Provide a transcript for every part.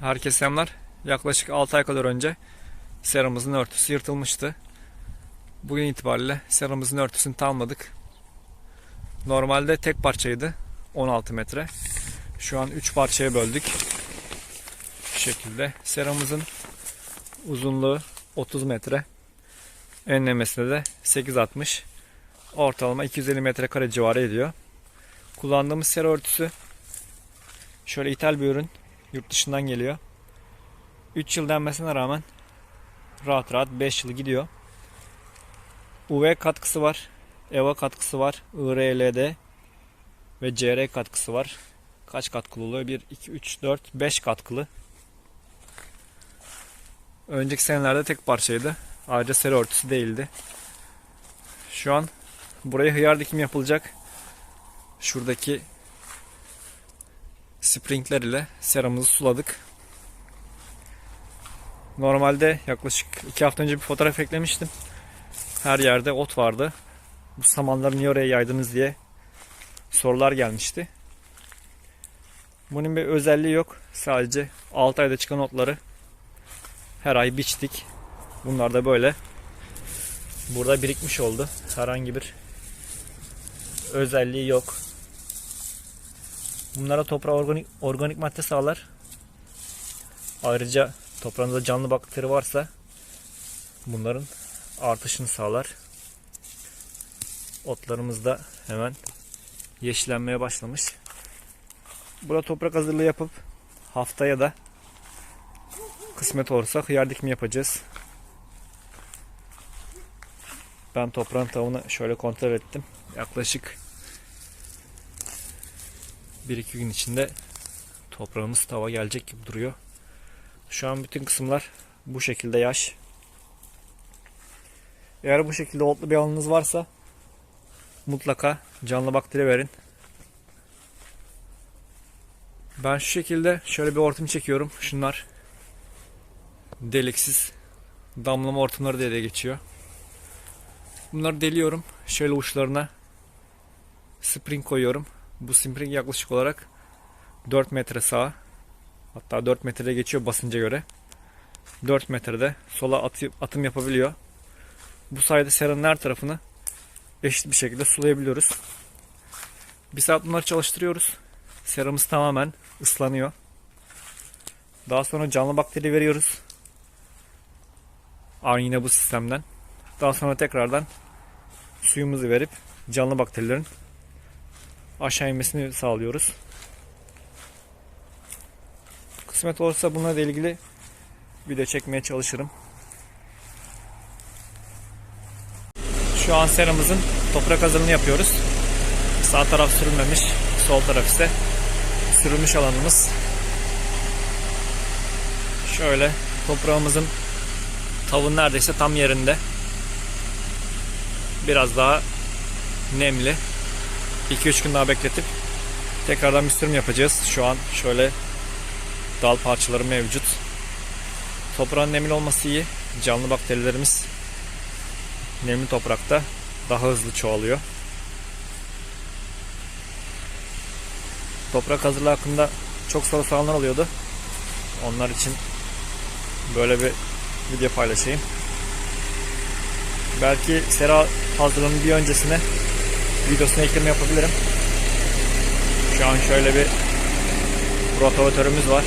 Herkese selamlar. Yaklaşık 6 ay kadar önce seramızın örtüsü yırtılmıştı. Bugün itibariyle seramızın örtüsünü tamamladık. Normalde tek parçaydı. 16 metre. Şu an 3 parçaya böldük. Bu şekilde. Seramızın uzunluğu 30 metre. Enlemesi de 8.60. Ortalama 250 metrekare civarı ediyor. Kullandığımız sera örtüsü şöyle ithal bir ürün. Yurt dışından geliyor. 3 yıl denmesine rağmen rahat rahat 5 yıl gidiyor. UV katkısı var. EVA katkısı var. IRLD ve CR katkısı var. Kaç katkılı oluyor? 1, 2, 3, 4, 5 katkılı. Önceki senelerde tek parçaydı. Ayrıca sera örtüsü değildi. Şu an buraya hıyar dikim yapılacak. Şuradaki sprinkler ile seramızı suladık. Normalde yaklaşık 2 hafta önce bir fotoğraf eklemiştim. Her yerde ot vardı. Bu samanları niye oraya yaydınız diye sorular gelmişti. Bunun bir özelliği yok. Sadece 6 ayda çıkan otları her ay biçtik. Bunlar da böyle burada birikmiş oldu. Herhangi bir özelliği yok. Bunlara toprağa organik, organik madde sağlar. Ayrıca toprağınızda canlı bakteri varsa bunların artışını sağlar. Otlarımız da hemen yeşillenmeye başlamış. Burada toprak hazırlığı yapıp haftaya da kısmet olursa hıyar dikimi yapacağız. Ben toprağın tavuğunu şöyle kontrol ettim. Yaklaşık 1-2 gün içinde toprağımız tava gelecek gibi duruyor. Şu an bütün kısımlar bu şekilde yaş. Eğer bu şekilde otlu bir alanınız varsa mutlaka canlı bakteri verin. Ben şu şekilde şöyle bir hortum çekiyorum. Şunlar deliksiz damlama hortumları diye de geçiyor. Bunları deliyorum. Şöyle uçlarına spring koyuyorum. Bu spring yaklaşık olarak 4 metre sağa hatta 4 metrede geçiyor basınca göre. 4 metrede sola atı- atım yapabiliyor. Bu sayede seranın her tarafını eşit bir şekilde sulayabiliyoruz. Bir saat bunları çalıştırıyoruz. Seramız tamamen ıslanıyor. Daha sonra canlı bakteri veriyoruz. Aynı yine bu sistemden. Daha sonra tekrardan suyumuzu verip canlı bakterilerin aşağı inmesini sağlıyoruz. Kısmet olursa bununla ilgili video çekmeye çalışırım. Şu an seramızın toprak hazırlığını yapıyoruz. Sağ taraf sürülmemiş, sol taraf ise sürülmüş alanımız. Şöyle toprağımızın tavuğun neredeyse tam yerinde. Biraz daha nemli. 2-3 gün daha bekletip tekrardan bir sürüm yapacağız. Şu an şöyle dal parçaları mevcut. Toprağın nemli olması iyi. Canlı bakterilerimiz nemli toprakta daha hızlı çoğalıyor. Toprak hazırlığı hakkında çok soru soranlar oluyordu. Onlar için böyle bir video paylaşayım. Belki sera hazırlığının bir öncesine videosuna ekleme yapabilirim. Şu an şöyle bir rotavatörümüz var.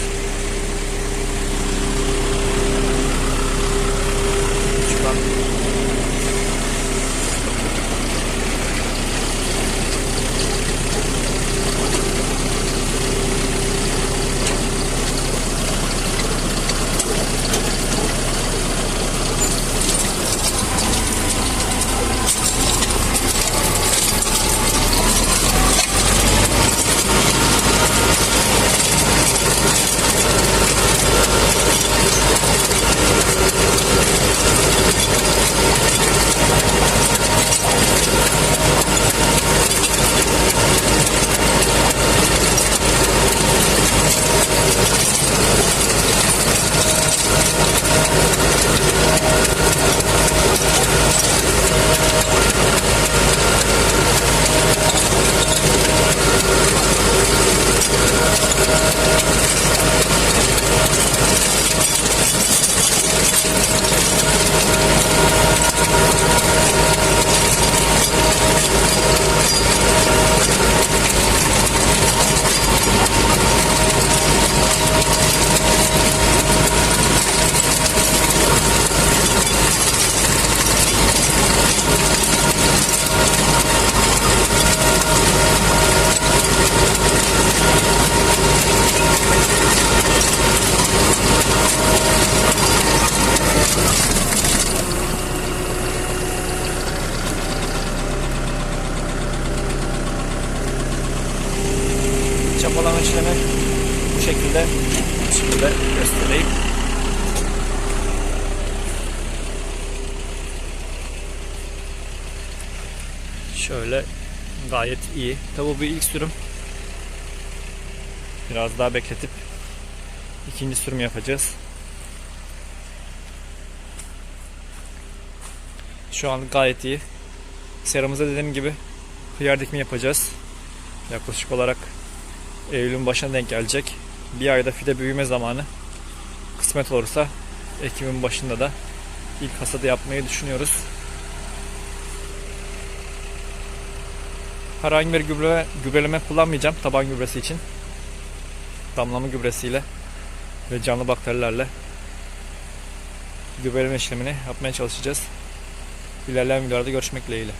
Şuradan Şimdi de göstereyim. Şöyle gayet iyi. Tabi bu ilk sürüm. Biraz daha bekletip ikinci sürüm yapacağız. Şu an gayet iyi. Seramıza dediğim gibi hıyar dikimi yapacağız. Yaklaşık olarak Eylül'ün başına denk gelecek. Bir ayda fide büyüme zamanı. Kısmet olursa Ekim'in başında da ilk hasadı yapmayı düşünüyoruz. Herhangi bir gübre, gübreleme kullanmayacağım taban gübresi için. Damlama gübresiyle ve canlı bakterilerle gübreleme işlemini yapmaya çalışacağız. İlerleyen videolarda görüşmek dileğiyle.